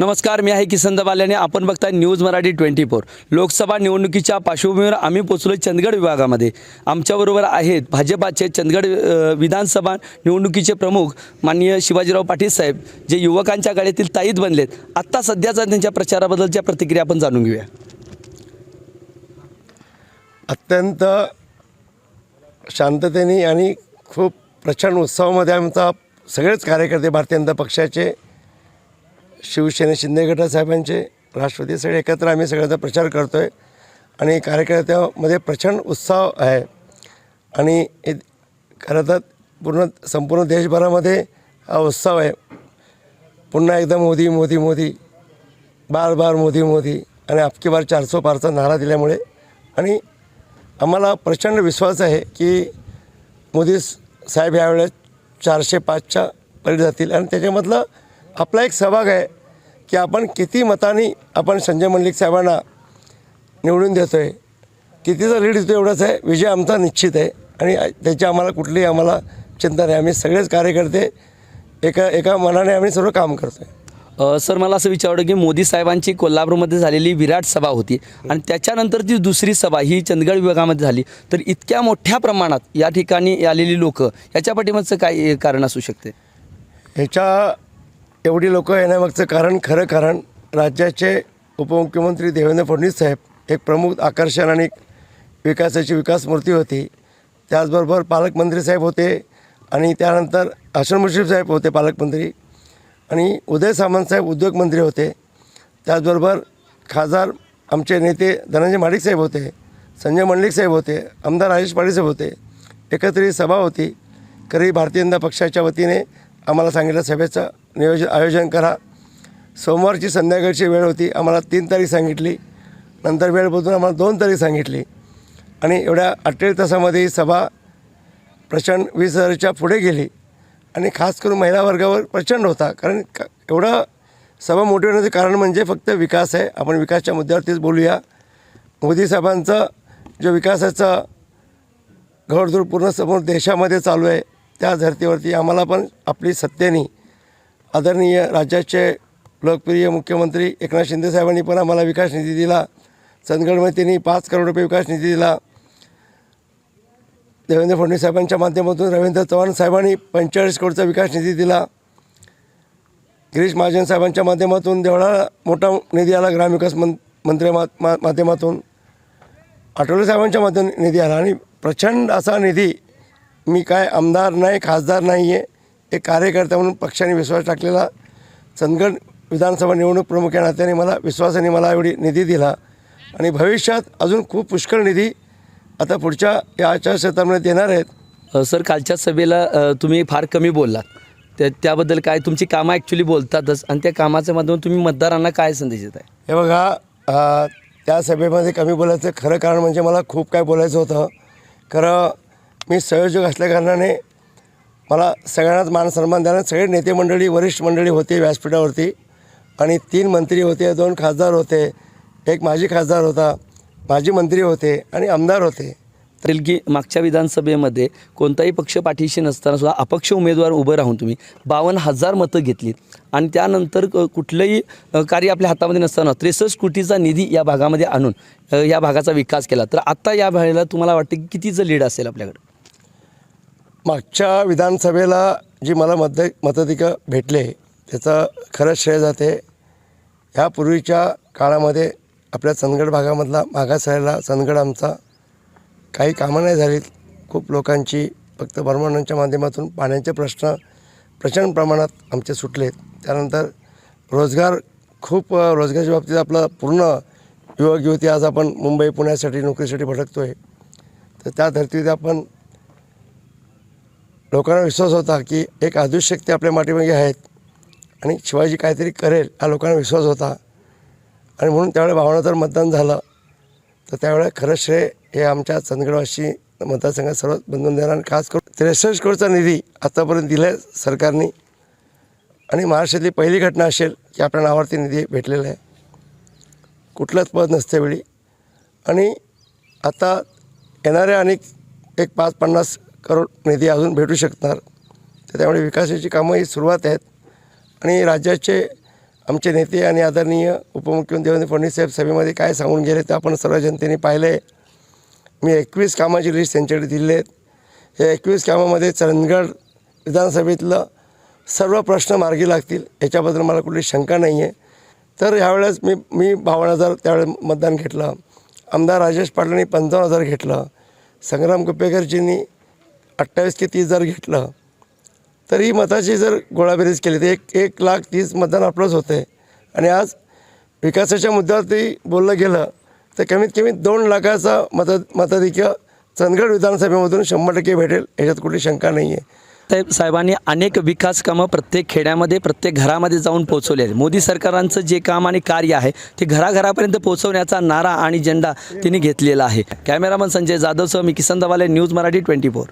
नमस्कार मी आहे किसन दबाल्याने आपण बघताय news Marathi twenty four. Lok Sabha निवडणुकीच्या पार्श्वभूमीवर आम्ही पोचलो चंदगड विभागामध्ये. आमच्याबरोबर आहेत भाजपाचे चंदगड विधानसभा निवडणुकीचे प्रमुख माननीय शिवाजीराव पाटील साहेब जे युवकांच्या गाडीतील ताईत बनलेत. आत्ता सध्याचा त्यांच्या प्रचाराबद्दलच्या प्रतिक्रिया आपण जाणून घेऊया. अत्यंत शांततेने आणि खूप प्रचंड उत्सवामध्ये आमचा सगळेच कार्यकर्ते भारतीय जनता पक्षाचे शिवसेने शिंदे गटा साहेबांचे राष्ट्रवादी सगळे एकत्र आम्ही सगळ्याचा प्रचार करतो आहे आणि कार्यकर्त्यामध्ये प्रचंड उत्साह आहे. आणि खरं तर पूर्ण संपूर्ण देशभरामध्ये हा उत्सव आहे. पुन्हा एकदा मोदी मोदी मोदी. बार बार मोदी मोदी. आणि आपकी बार चारसो पारचा नारा दिल्यामुळे. आणि आम्हाला प्रचंड विश्वास आहे की मोदी साहेब यावेळेस चारशे पाचच्या पलीकडे जातील. आणि त्याच्यामधलं आपला एक सहभाग आहे की आपण किती मतांनी आपण संजय मंडलिक साहेबांना निवडून देतो आहे कितीचा लीड देतो एवढंच आहे. विजय आमचा निश्चित आहे. आणि त्याची आम्हाला कुठलीही आम्हाला चिंता नाही. आम्ही सगळेच कार्यकर्ते एका एका मनाने आम्ही सर्व काम करतो आहे सर मला असं विचारलं की मोदी साहेबांची कोल्हापूरमध्ये झालेली विराट सभा होती आणि त्याच्यानंतर ती दुसरी सभा ही चंदगड विभागामध्ये झाली. तर इतक्या मोठ्या प्रमाणात या ठिकाणी आलेली लोक याच्या पाठीमागचं काय कारण असू शकते? ह्याच्या एवढी लोक येण्यामागचं कारण खरं कारण राज्याचे उपमुख्यमंत्री देवेंद्र फडणवीस साहेब एक प्रमुख आकर्षण आणि विकासाची विकासमूर्ती होती. त्याचबरोबर पालकमंत्री साहेब होते आणि त्यानंतर हसन मुश्रीफ साहेब होते पालकमंत्री आणि उदय सामंत साहेब उद्योगमंत्री होते. त्याचबरोबर खासदार आमचे नेते धनंजय माडिक साहेब होते संजय मंडलिक साहेब होते आमदार राजेश पाटील साहेब होते. एकत्रित सभा होती. खरी भारतीय जनता पक्षाच्या वतीने आम्हाला सांगितलं सभेचं नियोजन आयोजन करा. सोमवारची संध्याकाळची वेळ होती आम्हाला तीन तारीख सांगितली. नंतर वेळ बदलून आम्हाला दोन तारीख सांगितली. आणि एवढ्या अठ्ठेचाळीस तासामध्ये ही सभा प्रचंड वीस हजाराच्या पुढे गेली. आणि खास करून महिला वर्गावर प्रचंड होता. कारण क- एवढं सभा मोठी होण्याचं कारण म्हणजे फक्त विकास आहे. आपण विकासच्या मुद्द्यावरतीच बोलूया. मोदी साहेबांचं जो विकासाचा घोडदूर पूर्ण समोर देशामध्ये चालू आहे त्या धर्तीवरती आम्हाला पण आपली सत्तेने आदरणीय राज्याचे लोकप्रिय मुख्यमंत्री एकनाथ शिंदे साहेबांनी पण आम्हाला विकास निधी दिला. चंदगडमध्ये त्यांनी पाच करोड रुपये विकास निधी दिला. देवेंद्र फडणवीस साहेबांच्या माध्यमातून रवींद्र चव्हाण साहेबांनी पंचेचाळीस करोडचा विकास निधी दिला. गिरीश महाजन साहेबांच्या माध्यमातून देवळा मोठा निधी आला ग्रामविकास मं मंत्री मा माध्यमातून. आठवले साहेबांच्या माध्यम निधी आला आणि प्रचंड असा निधी मी काय आमदार नाही खासदार नाही आहे एक कार्यकर्ता म्हणून पक्षाने विश्वास टाकलेला. चंदगड विधानसभा निवडणूक प्रमुख या नात्याने मला विश्वासाने मला एवढी निधी दिला. आणि भविष्यात अजून खूप पुष्कळ निधी आता पुढच्या या आचारसंहितामध्ये देणार आहेत. सर कालच्या सभेला तुम्ही फार कमी बोललात. त्या त्याबद्दल काय तुमची कामं ॲक्च्युली बोलतातच. आणि त्या कामाच्या माध्यमातून तुम्ही मतदारांना काय संदेश देत आहे हे बघा त्या सभेमध्ये कमी बोलायचं खरं कारण म्हणजे मला खूप काय बोलायचं होतं. खरं मी संयोजक असल्याकारणाने मला सगळ्यांनाच मानसन्मान द्यायला सगळे नेते मंडळी वरिष्ठ मंडळी होते व्यासपीठावरती आणि तीन मंत्री होते दोन खासदार होते एक माजी खासदार होता माजी मंत्री होते आणि आमदार होते. तर की मागच्या विधानसभेमध्ये कोणताही पक्ष पाठीशी नसताना सुद्धा अपक्ष उमेदवार उभं राहून तुम्ही बावन्न हजार मतं घेतलीत. आणि त्यानंतर कुठलंही कार्य आपल्या हातामध्ये नसताना त्रेसष्ट कोटीचा निधी या भागामध्ये आणून या भागाचा विकास केला. तर आत्ता या वेळेला तुम्हाला वाटतं की कितीचं लीड असेल आपल्याकडे? मागच्या विधानसभेला जी मला मत मताधिकार भेटले त्याचं खरंच श्रेय जाते. ह्यापूर्वीच्या काळामध्ये आपल्या चंदगड भागामधला मागास राहिला चंदगड आमचा काही कामं नाही झालीत. खूप लोकांची फक्त परमानंटच्या माध्यमातून पाण्याचे प्रश्न प्रचंड प्रमाणात आमचे सुटलेत. त्यानंतर रोजगार खूप रोजगाराच्या बाबतीत आपलं पूर्ण युवक युवती आज आपण मुंबई पुण्यासाठी नोकरीसाठी भटकतो आहे तर त्या धर्तीवर आपण लोकांना विश्वास होता की एक आदुष शक्ती आपल्या माठीमागे आहेत आणि शिवाजी काहीतरी करेल हा लोकांना विश्वास होता. आणि म्हणून त्यावेळेला भावनाचं मतदान झालं. तर त्यावेळेला खरं श्रेय हे आमच्या चंदगडवासी मतदारसंघात सर्व बंधून देणार आणि खास करून त्रेसष्ट करोडचा निधी आतापर्यंत दिला आहे सरकारने. आणि महाराष्ट्रातली पहिली घटना असेल की आपल्या नावावरती निधी भेटलेला आहे. कुठलंच पद नसतेवेळी आणि आता येणाऱ्या अनेक एक पाच पन्नास करोड निधी अजून भेटू शकणार. तर त्यामुळे विकासाची कामं ही सुरुवात आहेत. आणि राज्याचे आमचे नेते आणि आदरणीय उपमुख्यमंत्री देवेंद्र फडणवीस साहेब सभेमध्ये काय सांगून गेले ते आपण सर्व जनतेने पाहिलं आहे मी एकवीस कामाची लिस्ट त्यांच्याकडे दिली आहेत. या एकवीस कामामध्ये चंदगड विधानसभेतलं सर्व प्रश्न मार्गी लागतील याच्याबद्दल मला कुठली शंका नाही आहे तर ह्यावेळेस मी मी बावन्न हजार त्यावेळेस मतदान घेतलं. आमदार राजेश पाटलांनी पंचावन्न हजार घेतलं. संग्राम कुपेकरजींनी अठ्ठावीस की तीस जर घेतलं तर ही मताची जर गोळाबेरीज केली तर एक एक लाख तीस मतदान आपलंच होतं आहे आणि आज विकासाच्या मुद्द्यावरती बोललं गेलं तर कमीत कमी दोन लाखाचा मत मताधिक्य चंदगड विधानसभेमधून शंभर टक्के भेटेल याच्यात कुठली शंका नाही आहे साहेब साहेबांनी अनेक विकास कामं प्रत्येक खेड्यामध्ये प्रत्येक घरामध्ये जाऊन पोहोचवले आहेत. मोदी सरकारांचं जे काम आणि कार्य आहे ते घराघरापर्यंत पोहोचवण्याचा नारा आणि झेंडा त्यांनी घेतलेला आहे. कॅमेरामन संजय जाधवसह मी Kisan Dawale news Marathi twenty four.